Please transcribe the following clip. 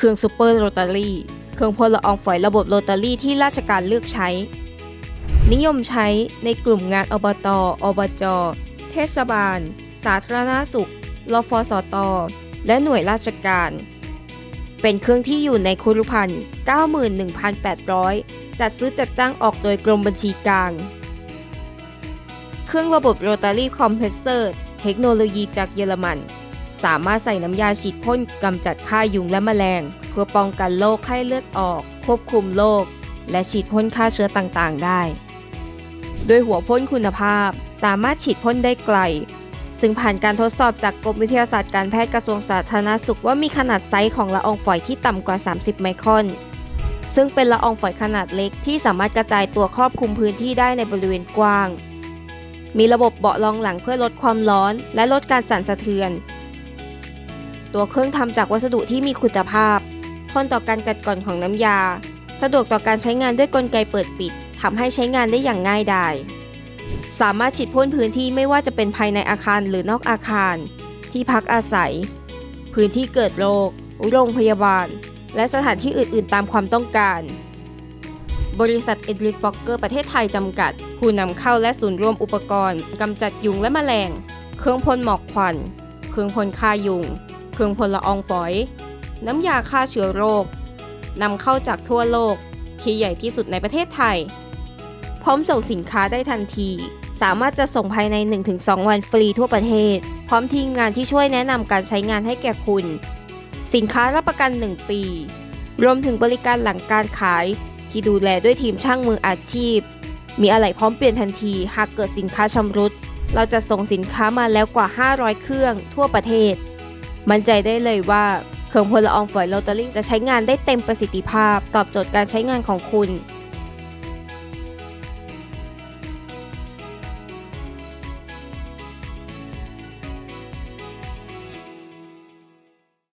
เครื่องซูเปอร์โรตารี่ เครื่องพ่นละอองฝอยระบบโรตารี่ที่ราชการเลือกใช้ นิยมใช้ในกลุ่มงานอบต อบจ เทศบาล สาธารณสุข รฟสต และหน่วยราชการ เป็นเครื่องที่อยู่ในคุรุพันธ์91,800 จัดซื้อจัดจ้างออกโดยกรมบัญชีกลาง เครื่องระบบโรตารี่คอมเพรสเซอร์ เทคโนโลยีจากเยอรมัน สามารถใส่น้ำยาฉีดพ่นกำจัดฆ่ายุงและแมลง เพื่อป้องกันโรคไข้เลือดออก ควบคุมโรคและฉีดพ่นฆ่าเชื้อต่างๆ ได้ โดยหัวพ่นคุณภาพสามารถฉีดพ่นได้ไกล ซึ่งผ่านการทดสอบจากกรมวิทยาศาสตร์การแพทย์กระทรวงสาธารณสุขว่ามีขนาดไซส์ของละอองฝอยที่ต่ำกว่า 30 ไมครอน ซึ่งเป็นละอองฝอยขนาดเล็กที่สามารถกระจายตัวครอบคลุมพื้นที่ได้ในบริเวณกว้าง มีระบบเบาะรองหลังเพื่อลดความร้อน และลดการสั่นสะเทือน ตัวเครื่องทำจากวัสดุที่มีคุณภาพ ทนต่อการกัดกร่อนของน้ำยา สะดวกต่อการใช้งานด้วยกลไกเปิดปิดทำให้ใช้งานได้อย่างง่ายดายสามารถฉีดพ่นพื้นที่ไม่ว่าจะเป็นภายในอาคารหรือนอกอาคาร ที่พักอาศัย พื้นที่เกิดโรคโรงพยาบาล และสถานที่อื่น ๆ ตามความต้องการ บริษัทเอ็ดริฟอกเกอร์ประเทศไทยจำกัด ผู้นำเข้าและศูนย์รวมอุปกรณ์กำจัดยุงและแมลง เครื่องพ่นหมอกควัน เครื่องพ่นฆ่ายุง เครื่องพ่นละอองฝอย น้ำยาฆ่าเชื้อโรคนำเข้าจากทั่วโลก ที่ใหญ่ที่สุดในประเทศไทย พร้อมส่งสินค้าได้ทันที สามารถจะส่งภายใน 1-2 วันฟรีทั่วประเทศ พร้อมทีมงานที่ช่วยแนะนำการใช้งานให้แก่คุณ สินค้ารับประกัน 1 ปี รวมถึงบริการหลังการขาย ที่ดูแลด้วยทีมช่างมืออาชีพ มีอะไหล่พร้อมเปลี่ยนทันที หากเกิดสินค้าชำรุด เราจะส่งสินค้ามาแล้วกว่า 500 เครื่องทั่วประเทศ มั่นใจได้เลยว่าเครื่องพ่นละอองฝอยโรตารี่จะใช้งานได้เต็มประสิทธิภาพ ตอบโจทย์การใช้งานของคุณ